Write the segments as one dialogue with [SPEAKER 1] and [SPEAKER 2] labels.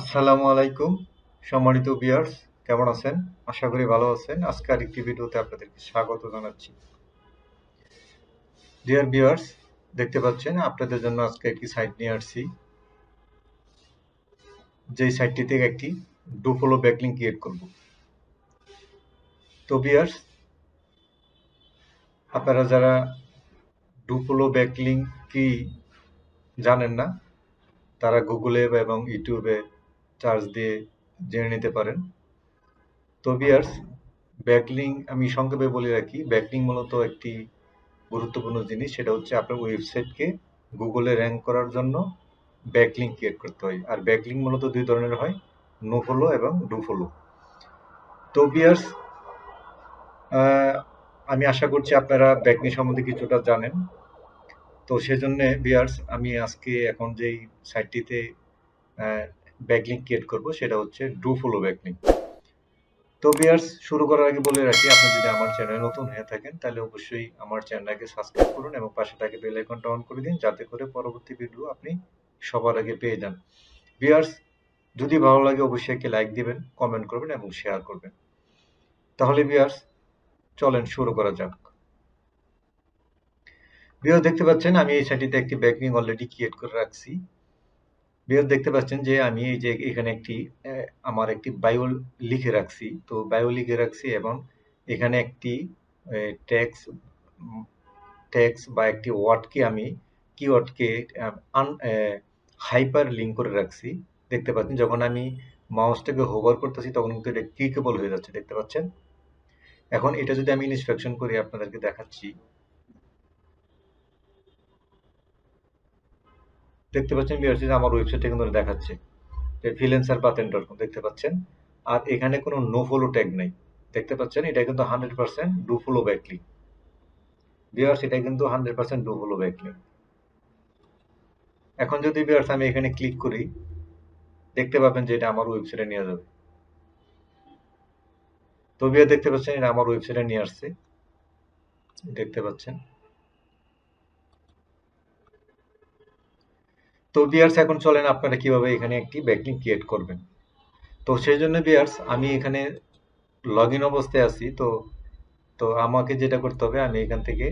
[SPEAKER 1] আসসালামু আলাইকুম, সম্মানিত ভিউয়ার্স কেমন আছেন? আশা করি ভালো আছেন। আজকে আরেকটি ভিডিওতে আপনাদেরকে স্বাগত জানাচ্ছি। ডিয়ার ভিউয়ার্স দেখতে পাচ্ছেন, আপনাদের জন্য আজকে একটি সাইট নিয়ে আসছি। যেই সাইটটি থেকে একটি ডুফলো ব্যাকলিং ক্রিয়েট করব। তো ভিউয়ার্স আপনারা যারা ডুফলো ব্যাকলিং কি জানেন না, তারা গুগলে এবং ইউটিউবে চার্জ দিয়ে জেনে নিতে পারেন। তো বিয়ার্স ব্যাকলিং আমি সংক্ষেপে বলে রাখি, ব্যাকলিং মূলত একটি গুরুত্বপূর্ণ জিনিস, সেটা হচ্ছে আপনার ওয়েবসাইটকে গুগলে র্যাঙ্ক করার জন্য ব্যাকলিং ক্রিয়েট করতে হয়। আর ব্যাকলিং মূলত দুই ধরনের হয়, নো ফলো এবং ডু ফলো। তো বিয়ার্স আমি আশা করছি আপনারা ব্যাকলিং সম্বন্ধে কিছুটা জানেন। তো সেজন্য বিয়ার্স আমি আজকে এখন যেই সাইটটিতে ব্যাকলিংক ক্রিয়েট করব, সেটা হচ্ছে ডু ফলো ব্যাকলিংক তো বিয়ার্স শুরু করার আগে বলে রাখি, আপনি যদি আমার চ্যানেলে নতুন হয়ে থাকেন, তাহলে অবশ্যই আমার চ্যানেলটাকে সাবস্ক্রাইব করুন এবং পাশে থাকে বেল আইকনটা অন করে দিন, যাতে করে পরবর্তী ভিডিও আপনি সবার আগে পেয়ে যান। বিয়ার্স যদি ভালো লাগে অবশ্যই একটি লাইক দিবেন কমেন্ট করবেন এবং শেয়ার করবেন। তাহলে বিয়ার্স চলেন শুরু করা যাক। বিয়ার্স দেখতে পাচ্ছেন, আমি এই সাইটটিতে একটি ব্যাকলিং অলরেডি ক্রিয়েট করে রাখছি। বিয়ার দেখতে পাচ্ছেন যে আমি এই যে এখানে একটি আমার একটি বায়ো লিখে রাখছি। তো বায়ো লিখে রাখছি এবং এখানে একটি ট্যাক্স ট্যাক্স বা একটি ওয়ার্ডকে আমি কিওয়ার্ডকে হাইপার লিঙ্ক করে রাখছি। দেখতে পাচ্ছেন যখন আমি মাউসটাকে হোভার করতেছি তখন কিন্তু এটা ক্লিকেবল হয়ে যাচ্ছে, দেখতে পাচ্ছেন? এখন এটা যদি আমি ইনস্ট্রাকশন করি আপনাদেরকে দেখাচ্ছি। দেখতে পাচ্ছেন বিআরসি আমার ওয়েবসাইট ওয়েবসাইটে কিন্তু দেখাচ্ছে। যে ফ্রিল্যান্সার পাতেন ডট কম দেখতে পাচ্ছেন? আর এখানে কোনো নো ফলো ট্যাগ নেই। দেখতে পাচ্ছেন? এটা কিন্তু hundred percent do follow backlink বিয়ার্স এটা কিন্তু hundred percent do follow backlink এখন যদি বিয়ার্স আমি এখানে ক্লিক করি, দেখতে পাবেন যে এটা আমার ওয়েবসাইটে নিয়ে যাবে। তো বিয়ার দেখতে পাচ্ছেন, এটা আমার ওয়েবসাইটে নিয়ে আসছে। দেখতে পাচ্ছেন? তো বিয়ার্স এখন চলেন আপনারা কীভাবে এখানে একটি ব্যাকলিং ক্রিয়েট করবেন। তো সেই জন্য বিয়ার্স আমি এখানে লগ ইন অবস্থায় আছি, তো তো আমাকে যেটা করতে হবে, আমি এখান থেকে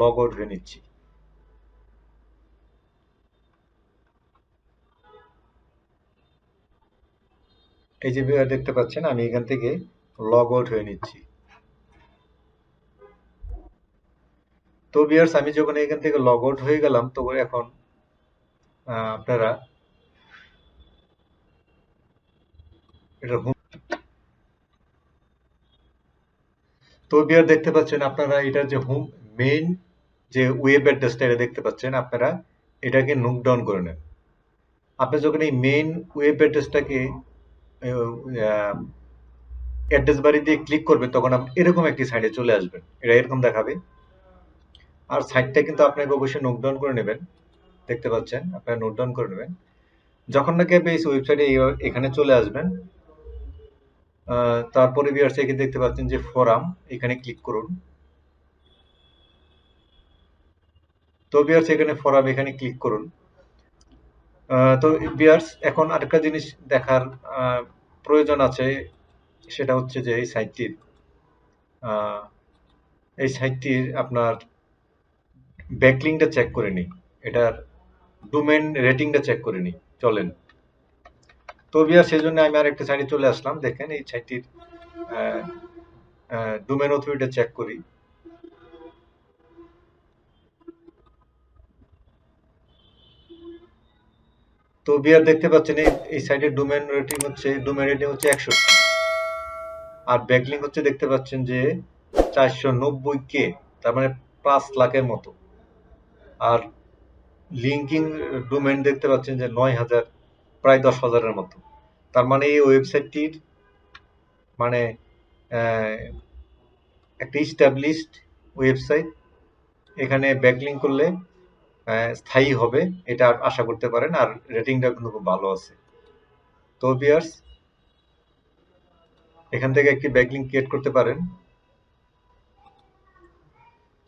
[SPEAKER 1] লগ আউট হয়ে নিচ্ছি। এই যে দেখতে পাচ্ছেন, আমি এখান থেকে লগ আউট হয়ে নিচ্ছি। তো বিয়ার্স আমি যখন এখান থেকে লগ আউট হয়ে গেলাম, তো এখন আপনারা এটা তো বিয়ার দেখতে পাচ্ছেন আপনারা এটার যে হোম মেইন যে ওয়েব অ্যাড্রেসটা এটা দেখতে পাচ্ছেন আপনারা, এটাকে নোট ডাউন করে নেন। আপনি যখন এই মেইন ওয়েব অ্যাড্রেসটাকে অ্যাড্রেস বাড়ি দিয়ে ক্লিক করবেন, তখন আপনি এরকম একটি সাইডে চলে আসবেন। এটা এরকম দেখাবে। আর সাইটটা কিন্তু আপনাকে অবশ্যই নোট ডাউন করে নেবেন। দেখতে পাচ্ছেন, আপনারা নোট ডাউন করে নেবেন। যখন নাকি আপনি এই ওয়েবসাইটে এখানে চলে আসবেন তারপরে বিয়ার্স এখানে দেখতে পাচ্ছেন যে ফোরাম এখানে ক্লিক করুন। তো বিয়ার্স এখানে ফোরাম এখানে ক্লিক করুন। তো বিয়ার্স এখন আরেকটা জিনিস দেখার প্রয়োজন আছে, সেটা হচ্ছে যে এই সাইটটির এই সাইটটির আপনার ব্যাকলিংটা চেক করে নিই এটার ডোমেন রেটিংটা চেক করে নিই, চলেন। তো বিয়ার সেই জন্য আমি আরেকটা সাইটে চলে আসলাম, দেখেন এই সাইটটির ডোমেন অথরিটিটা চেক করি। তো বিয়ার দেখতে পাচ্ছেন এই সাইটের ডোমেন রেটিং হচ্ছে ডোমেন রেটিং হচ্ছে একশো। আর ব্যাকলিং হচ্ছে দেখতে পাচ্ছেন যে চারশো নব্বই কে তার মানে পাঁচ লাখের মতো। আর লিঙ্কিং ডোমেন দেখতে পাচ্ছেন যে নয় হাজার, প্রায় দশ হাজারের মতো। তার মানে এই ওয়েবসাইটটির মানে একটা ইস্টাবলিশড ওয়েবসাইট এখানে ব্যাকলিং করলে স্থায়ী হবে, এটা আশা করতে পারেন, আর রেটিংটা কিন্তু খুব ভালো আছে। তো বিয়ার্স এখান থেকে একটি ব্যাকলিং ক্রিয়েট করতে পারেন।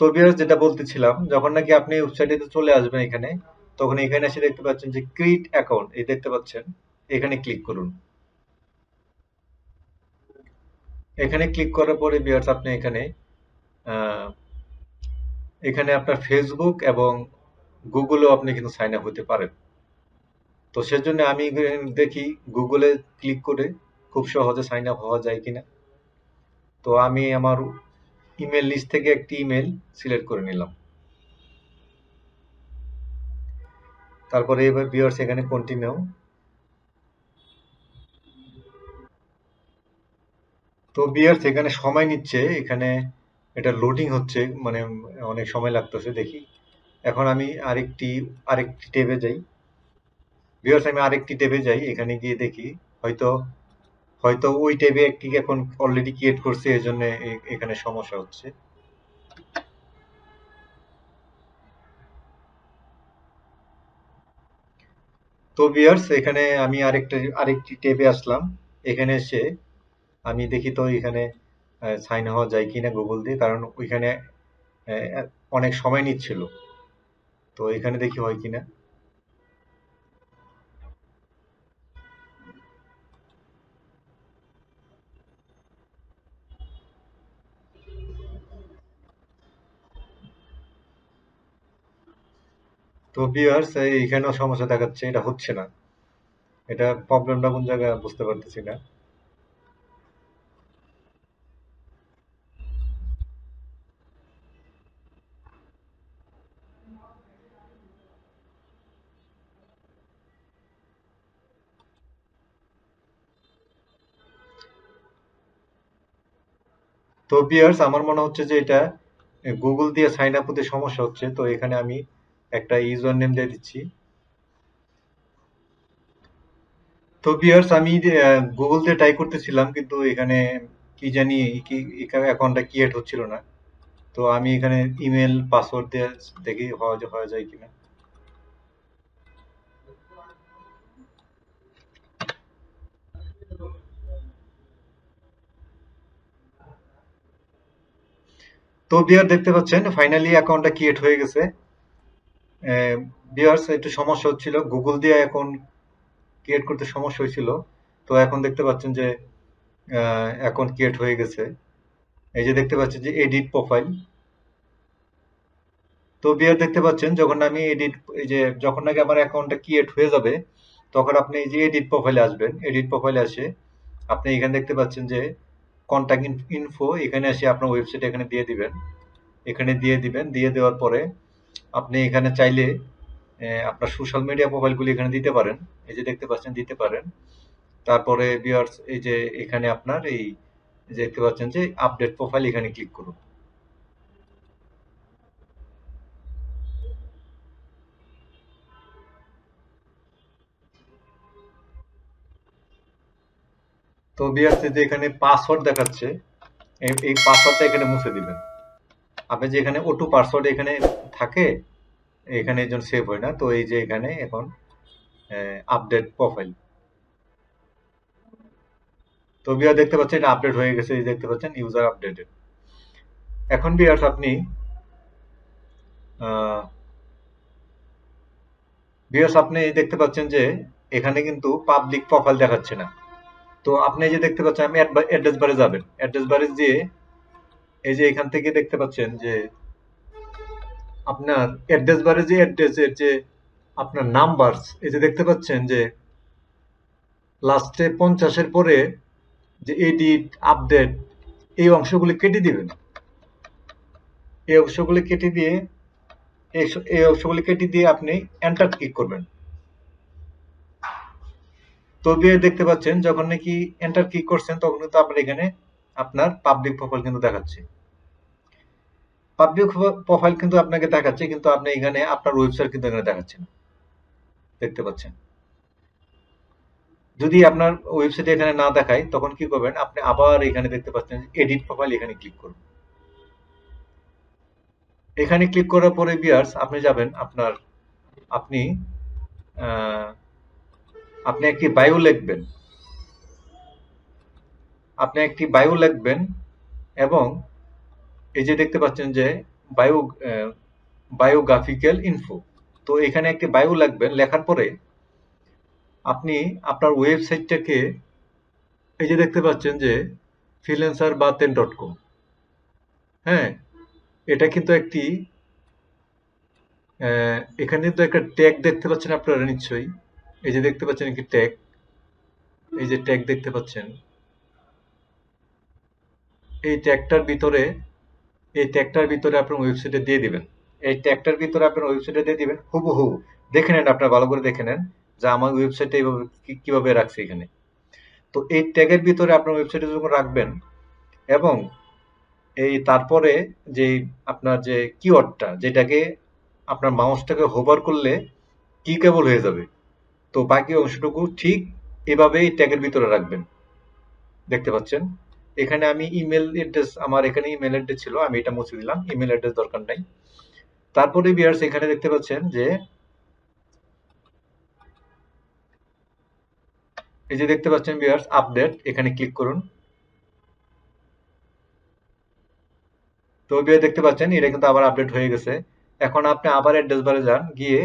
[SPEAKER 1] তো বিয়ার্স যেটা বলতেছিলাম, যখন নাকি আপনি ওয়েবসাইটে চলে আসবেন এখানে, তখন এখানে এসে দেখতে পাচ্ছেন যে ক্রিয়েট অ্যাকাউন্ট এই দেখতে পাচ্ছেন, এখানে ক্লিক করুন। এখানে ক্লিক করার পরে বিয়ার্স আপনি এখানে এখানে আপনার ফেসবুক এবং গুগলেও আপনি কিন্তু সাইন আপ হতে পারেন। তো সেজন্য আমি দেখি গুগলে ক্লিক করে খুব সহজে সাইন আপ হওয়া যায় কিনা। তো আমি আমার ইমেল লিস্ট থেকে একটি ইমেল সিলেক্ট করে নিলাম। তারপরে এবার বিয়ার্স এখানে কন্টিনিউ তো বিয়ার্স এখানে সময় নিচ্ছে, এখানে এটা লোডিং হচ্ছে মানে অনেক সময় লাগতেছে, দেখি। এখন আমি আরেকটি আরেকটি ট্যাবে যাই। বিয়ার্স আমি আরেকটি ট্যাবে যাই, এখানে গিয়ে দেখি, হয়তো হয়তো ওই ট্যাবে একটি এখন অলরেডি ক্রিয়েট করছে এই জন্য এখানে সমস্যা হচ্ছে। তো বিয়ার্স এখানে আমি আরেকটা, আরেকটি ট্যাবে আসলাম। এখানে এসে আমি দেখি তো এখানে সাইন হওয়া যায় কিনা গুগল দিয়ে, কারণ ওইখানে অনেক সময় নিচ্ছিল। তো এখানে দেখি হয় কিনা। তো ভিউয়ার্স এইখানেও সমস্যা দেখাচ্ছে, এটা হচ্ছে না। এটা প্রবলেমটা কোন জায়গায় বুঝতে পারতেছি না। তো ভিউয়ার্স আমার মনে হচ্ছে যে এটা গুগল দিয়ে সাইন আপ হতে সমস্যা হচ্ছে, তো এখানে আমি একটা ইউজার নেম দিয়ে দিচ্ছি। তো ভিউয়ার্স আমি গুগল দিয়ে ট্রাই করতেছিলাম, কিন্তু এখানে কি জানি, কি অ্যাকাউন্টটা ক্রিয়েট হচ্ছিল না। তো আমি এখানে ইমেল পাসওয়ার্ড দিয়ে দেখি, হওয়া যায় কিনা। তো বিয়ার দেখতে পাচ্ছেন ফাইনালি অ্যাকাউন্টটা ক্রিয়েট হয়ে গেছে। বিয়ার্স একটু সমস্যা হচ্ছিল। গুগল দিয়ে এখন ক্রিয়েট করতে সমস্যা হয়েছিল। তো এখন দেখতে পাচ্ছেন যে এখন ক্রিয়েট হয়ে গেছে। এই যে দেখতে পাচ্ছেন যে এডিট প্রোফাইল তো বিয়ার দেখতে পাচ্ছেন, যখন আমি এডিট এই যে যখন নাকি আমার অ্যাকাউন্টটা ক্রিয়েট হয়ে যাবে, তখন আপনি এই যে এডিট প্রোফাইলে আসবেন। এডিট প্রোফাইলে আসে আপনি এখানে দেখতে পাচ্ছেন যে কন্ট্যাক্ট ইনফো এখানে এসে আপনার ওয়েবসাইট এখানে দিয়ে দিবেন। এখানে দিয়ে দিবেন। দিয়ে দেওয়ার পরে আপনি এখানে চাইলে আপনার সোশ্যাল মিডিয়া প্রোফাইলগুলি এখানে দিতে পারেন। এই যে দেখতে পাচ্ছেন, দিতে পারেন। তারপরে ভিউয়ার্স এই যে এখানে আপনার এই দেখতে পাচ্ছেন যে আপডেট প্রোফাইল এখানে ক্লিক করুন। তো ভিউয়ার্স যে এখানে পাসওয়ার্ড দেখাচ্ছে, এই পাসওয়ার্ডটা এখানে মুছে দিবেন। আপনি যে এখানে ওটু পাসওয়ার্ড এখানে থাকে, এখানে একজন সেভ হয় না, তো এই যে এখানে এখন আপডেট প্রোফাইল তো বিয়ার দেখতে পাচ্ছেন এটা আপডেট হয়ে গেছে, এই দেখতে পাচ্ছেন ইউজার আপডেটেড এখন বিয়ার্স আপনি বিয়ার্স আপনি এই দেখতে পাচ্ছেন যে এখানে কিন্তু পাবলিক প্রোফাইল দেখাচ্ছে না। তো আপনি যে দেখতে পাচ্ছেন, আমি অ্যাড্রেস বারে যাবেন। অ্যাড্রেস বারে দিয়ে এই যে এখান থেকে দেখতে পাচ্ছেন যে আপনার অ্যাড্রেস বারে যে অ্যাড্রেসের যে আপনার নাম্বার এই যে দেখতে পাচ্ছেন যে লাস্টে পঞ্চাশের পরে যে এডিট আপডেট এই অংশগুলি কেটে দিবেন। এই অংশগুলি কেটে দিয়ে, এই অংশগুলি কেটে দিয়ে আপনি এন্টার ক্লিক করবেন। তো দিয়ে দেখতে পাচ্ছেন যখন নাকি এন্টার ক্লিক করছেন তখন কিন্তু আপনার এখানে আপনার পাবলিক প্রোফাইল কিন্তু দেখাচ্ছে। পাবলিক প্রোফাইল কিন্তু আপনাকে দেখাচ্ছে, কিন্তু আপনি এখানে আপনার ওয়েবসাইট কিন্তু এখানে দেখাচ্ছে না। দেখতে পাচ্ছেন? যদি আপনার ওয়েবসাইট এখানে না দেখায়, তখন কি করবেন? আপনি আবার এখানে দেখতে পাচ্ছেন এডিট প্রোফাইল এখানে ক্লিক করুন। এখানে ক্লিক করার পরে বিয়ার্স আপনি যাবেন আপনার, আপনি আপনি একটি বায়ো লিখবেন। আপনি একটি বায়ু লিখবেন এবং এই যে দেখতে পাচ্ছেন যে বায়ো বায়োগ্রাফিক্যাল ইনফো তো এখানে একটি বায়ু লিখবেন, লেখার পরে আপনি আপনার ওয়েবসাইটটাকে এই যে দেখতে পাচ্ছেন যে ফ্রিল্যান্সার বা তেন ডট কম হ্যাঁ এটা কিন্তু একটি এখানে তো একটা ট্যাগ দেখতে পাচ্ছেন আপনারা নিশ্চয়ই। এই যে দেখতে পাচ্ছেন একটি ট্যাগ এই যে ট্যাগ দেখতে পাচ্ছেন। এই ট্যাগটার ভিতরে, এই ট্যাগটার ভিতরে আপনার ওয়েবসাইটে দিয়ে দিবেন। এই ট্যাগটার ভিতরে আপনার ওয়েবসাইটে দিয়ে দিবেন, হুবহু। দেখে নেন আপনারা, ভালো করে দেখে নেন যে আমার ওয়েবসাইটে এইভাবে কীভাবে রাখছে এখানে। তো এই ট্যাগের ভিতরে আপনার ওয়েবসাইটে যখন রাখবেন এবং এই তারপরে যে আপনার যে কিওয়ার্ডটা যেটাকে আপনার মাউসটাকে হোভার করলে কি কেবল হয়ে যাবে। তো বাকি অংশটুকু ঠিক এভাবে এই ট্যাগের ভিতরে রাখবেন। দেখতে পাচ্ছেন? এখানে আমি ইমেল অ্যাড্রেস আমার এখানে ইমেল অ্যাড্রেস ছিল, আমি এটা মুছে দিলাম ইমেল অ্যাড্রেস দরকার নাই। তারপরে বিয়ার্স এখানে দেখতে পাচ্ছেন যে, এই যে দেখতে পাচ্ছেন বিয়ার্স আপডেট এখানে ক্লিক করুন। তো বিয়ার দেখতে পাচ্ছেন, এটা কিন্তু আবার আপডেট হয়ে গেছে। এখন আপনি আবার অ্যাড্রেস বারে যান, গিয়ে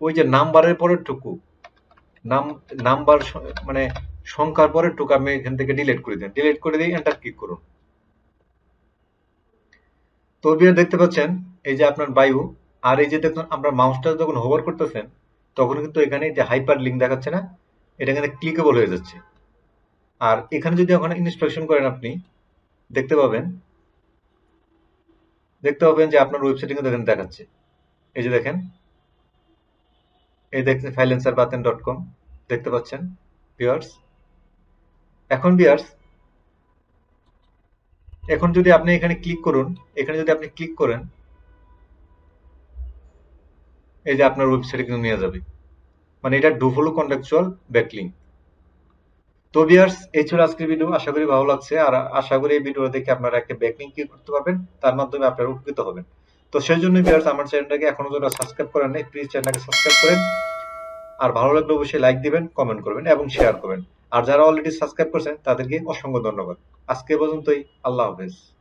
[SPEAKER 1] ওই যে নাম্বারের পরের টুকু নাম নাম্বার মানে সংখ্যার পরে টুকু আপনি এখান থেকে ডিলিট করে দেন। ডিলিট করে দিয়ে এন্টার ক্লিক করুন। তো বিয়ার দেখতে পাচ্ছেন, এই যে আপনার বায়ু, আর এই যে দেখুন আপনার মাউসটা যখন হোভার করতেছেন, তখন কিন্তু এখানে যে হাইপার লিঙ্ক দেখাচ্ছে না, এটা কিন্তু ক্লিকেবল হয়ে যাচ্ছে। আর এখানে যদি ওখানে ইনস্ট্রাকশন করেন আপনি, দেখতে পাবেন দেখতে পাবেন যে আপনার ওয়েবসাইটে কিন্তু এখানে দেখাচ্ছে। এই যে দেখেন, এই দেখছেন ফাইলেন্সার বাতেন ডট কম দেখতে পাচ্ছেন বিয়ার্স এখন বিয়ার্স এখন যদি আপনি এখানে ক্লিক করুন, এখানে যদি আপনি ক্লিক করেন, এই যে আপনার ওয়েবসাইটে কিন্তু নিয়ে যাবে। মানে এটা ডুফলো কন্ট্রাকচুয়াল ব্যাকলিং তো বিয়ার্স এই ছিল আজকের ভিডিও আশা করি ভালো লাগছে। আর আশা করি এই ভিডিও দেখে আপনারা একটা ব্যাকলিং কি করতে পারবেন। তার মাধ্যমে আপনারা উপকৃত হবেন। তো সেই জন্য বিয়ার্স আমার চ্যানেলটাকে এখনও যারা সাবস্ক্রাইব করেন নাই প্লিজ চ্যানেলটাকে সাবস্ক্রাইব করেন। আর ভালো লাগলে অবশ্যই লাইক দিবেন কমেন্ট করবেন এবং শেয়ার করবেন। আর যারা অলরেডি সাবস্ক্রাইব করছেন তাদেরকে অসংখ্য ধন্যবাদ। আজকে পর্যন্তই। আল্লাহ হাফেজ।